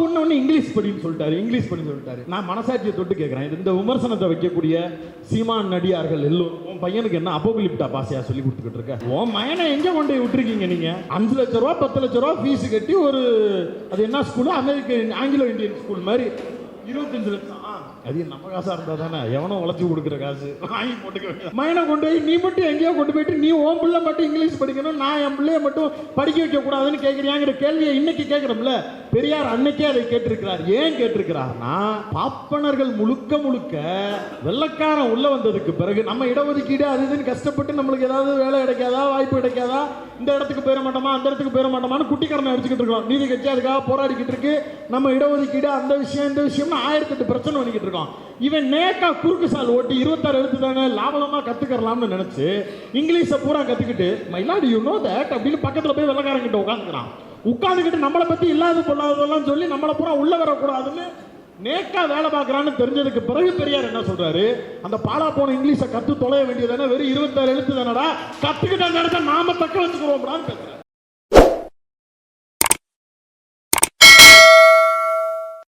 ஒன்று ஒன்று இங்கிலீஷ் படின்னு சொல்லிட்டாரு இங்கிலீஷ் படின்னு சொல்லிட்டாரு. நான் மனசாட்சியை தொட்டு கேட்குறேன் இந்த விமர்சனத்தை வைக்கக்கூடிய சீமான் நடிகார்கள் எல்லோரும் உன் பையனுக்கு என்ன அப்போகுலிப்டா பாசையா சொல்லி கொடுத்துக்கிட்டு இருக்க? உன் மயனை எங்கே கொண்டு போய் விட்டுருக்கீங்க நீங்கள் அஞ்சு லட்ச ரூபா பத்து லட்ச ரூபா ஃபீஸ் கட்டி ஒரு அது என்ன school American Anglo Indian school மாதிரி இருபத்தஞ்சு லட்சம். ஆ, அது நம்ம காசா இருந்தா தானே? எவனோ உழைச்சி கொடுக்குற காசு. வாங்கி போட்டுக்க மயனை கொண்டு போய் நீ மட்டும் எங்கேயோ கொண்டு போயிட்டு நீ உன் பிள்ளை மட்டும் இங்கிலீஷ் படிக்கணும் நான் என் பிள்ளைய மட்டும் படிக்க வைக்க கூடாதுன்னு கேட்குறியாங்கிற கேள்வியை இன்னைக்கு கேட்குறோம்ல பெரியார் அன்னைக்கே அதை கேட்டிருக்கிறார். ஏன் கேட்டிருக்கிறார்னா பாப்பனர்கள் முழுக்க முழுக்க வெள்ளக்காரன் உள்ள வந்ததுக்கு பிறகு நம்ம இடஒதுக்கீடு அது இதுன்னு கஷ்டப்பட்டு நம்மளுக்கு ஏதாவது வேலை கிடைக்காதா வாய்ப்பு கிடைக்காதா இந்த இடத்துக்கு போயிட மாட்டோமா அந்த இடத்துக்கு போயிட மாட்டோமான்னு கடனை அடிச்சுக்கிட்டு இருக்கோம். நீதி கட்சி அதுக்காக போராடிக்கிட்டு இருக்கு. நம்ம இடஒதுக்கீடு அந்த விஷயம் இந்த விஷயம்னு ஆயிரத்தெட்டு பிரச்சனை பண்ணிக்கிட்டு இருக்கோம். இவன் நேக்கா குறுக்கு சால் ஓட்டி இருபத்தாறு எழுத்து தானே லாபலமாக கற்றுக்கலாம்னு நினச்சி இங்கிலீஷை பூரா கற்றுக்கிட்டு மயிலாடி யூ நோ தட் அப்படின்னு பக்கத்தில் போய் வெள்ளக்காரங்கிட்ட உட்காந்துக்கிறான் உட்காந்துக்கிட்டு நம்மளை பற்றி இல்லாத பொல்லாததெல்லாம் சொல்லி நம்மளை பூரா உள்ளே வரக்கூடாதுன்னு நேக்கா வேலை பார்க்குறான்னு தெரிஞ்சதுக்கு பிறகு பெரியார் என்ன சொல்றாரு? அந்த பாலா போன இங்கிலீஷை கற்று தொலைய வேண்டியதானே வெறும் இருபத்தாறு எழுத்து தானடா? கற்றுக்கிட்ட அந்த இடத்த நாம தக்க வச்சுக்கிறோம்டான்னு பேசுறாரு.